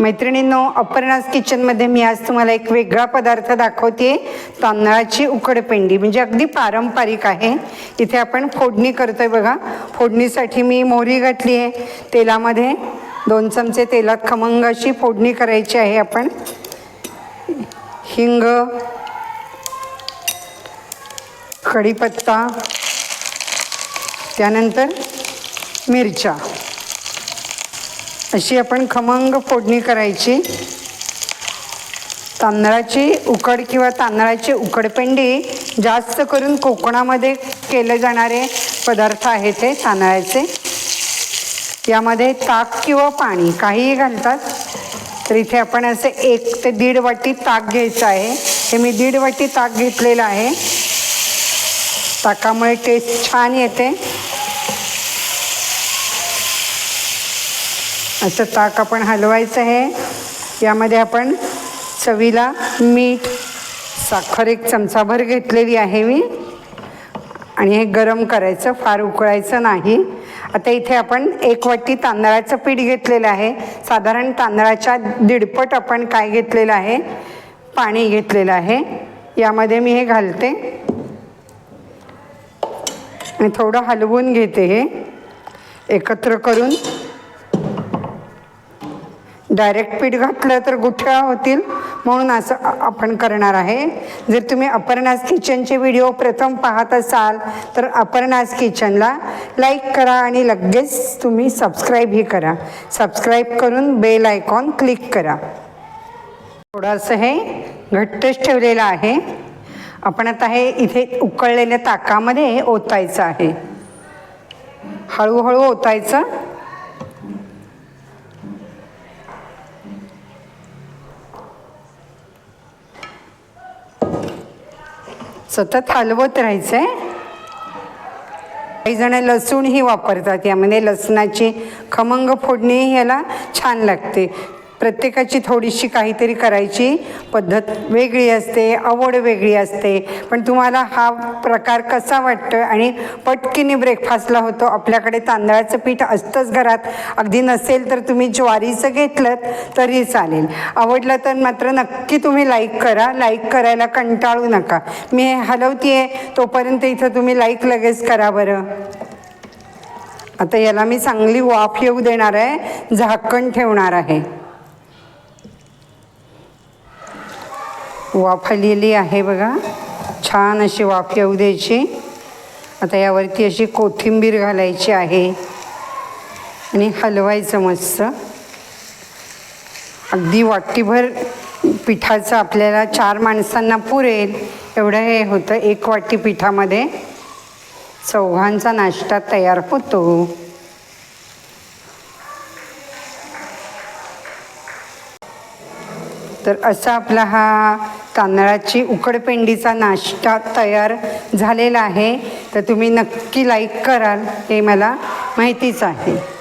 मैत्रिणींनो अपर्णाज किचनमध्ये मी आज तुम्हाला एक वेगळा पदार्थ दाखवते तांदळाची उकडपेंडी. म्हणजे अगदी पारंपरिक आहे. इथे आपण फोडणी करतो आहे बघा. फोडणीसाठी मी मोहरी घातली आहे. तेलामध्ये दोन चमचे तेलात खमंग अशी फोडणी करायची आहे आपण. हिंग कढीपत्ता त्यानंतर मिरच्या. अशी आपण खमंग फोडणी करायची. तांदळाची उकड किंवा तांदळाची उकडपेंडी जास्त करून कोकणामध्ये केले जाणारे पदार्थ आहे ते तांदळाचे. यामध्ये ताक किंवा पाणी काहीही घालतात. तर इथे आपण असे एक ते दीड वाटी ताक घ्यायचं आहे. हे मी दीड वाटी ताक घेतलेलं आहे. ताकामुळे टेस्ट छान येते. असं ताक आपण हलवायचं आहे. यामध्ये आपण चवीला मीठ साखर एक चमचाभर घेतलेली आहे मी. आणि हे गरम करायचं फार उकळायचं नाही. आता इथे आपण एक वाटी तांदळाचं पीठ घेतलेलं आहे. साधारण तांदळाच्या दीडपट आपण काय घेतलेलं आहे? पाणी घेतलेलं आहे. यामध्ये मी हे घालते. आणि थोडं हलवून घेते हे. एकत्र करून डायरेक्ट पीठ घातलं तर गुठळा होतील म्हणून असं आपण करणार आहे. जर तुम्ही अपर्णाज किचनचे व्हिडिओ प्रथम पाहत असाल तर अपर्णाज किचनला लाईक करा आणि लगेच तुम्ही सबस्क्राईबही करा. सबस्क्राईब करून बेल आयकॉन क्लिक करा. थोडंसं हे घट्टच ठेवलेलं आहे. आपण आता हे इथे उकळलेल्या ताकामध्ये ओतायचं आहे. हळूहळू ओतायचं. सतत हलवत राहायचं काही जण लसूणही वापरतात यामध्ये लसणाची खमंग फोडणी ह्याला छान लागते. प्रत्येकाची थोडीशी काहीतरी करायची पद्धत वेगळी असते आवड वेगळी असते. पण तुम्हाला हा प्रकार कसा वाटतो आणि पटकीने ब्रेकफास्टला होतो आपल्याकडे तांदळाचं पीठ असतंच घरात. अगदी नसेल तर तुम्ही ज्वारीचं घेतलं तरी चालेल. आवडलं तर मात्र नक्की तुम्ही लाईक करा. लाईक करायला कंटाळू नका. मी हे आहे तोपर्यंत इथं तुम्ही लाईक लगेच करा बरं. आता याला मी चांगली वाफ येऊ देणार आहे झाकण ठेवणार आहे. वाफलेली आहे बघा. छान अशी वाफ येऊ द्यायची. आता यावरती अशी कोथिंबीर घालायची आहे. आणि हलवायचं मस्त. अगदी वाटीभर पिठाचं आपल्याला चार माणसांना पुरेल एवढं हे होतं एक वाटी पिठामध्ये. चौघांचा नाश्ता तयार होतो. तर असा आपला हा तांदळाची उकडपेंडीचा नाश्ता तयार झालेला आहे. तर तुम्ही नक्की लाईक कराल. हे मला माहितीच आहे.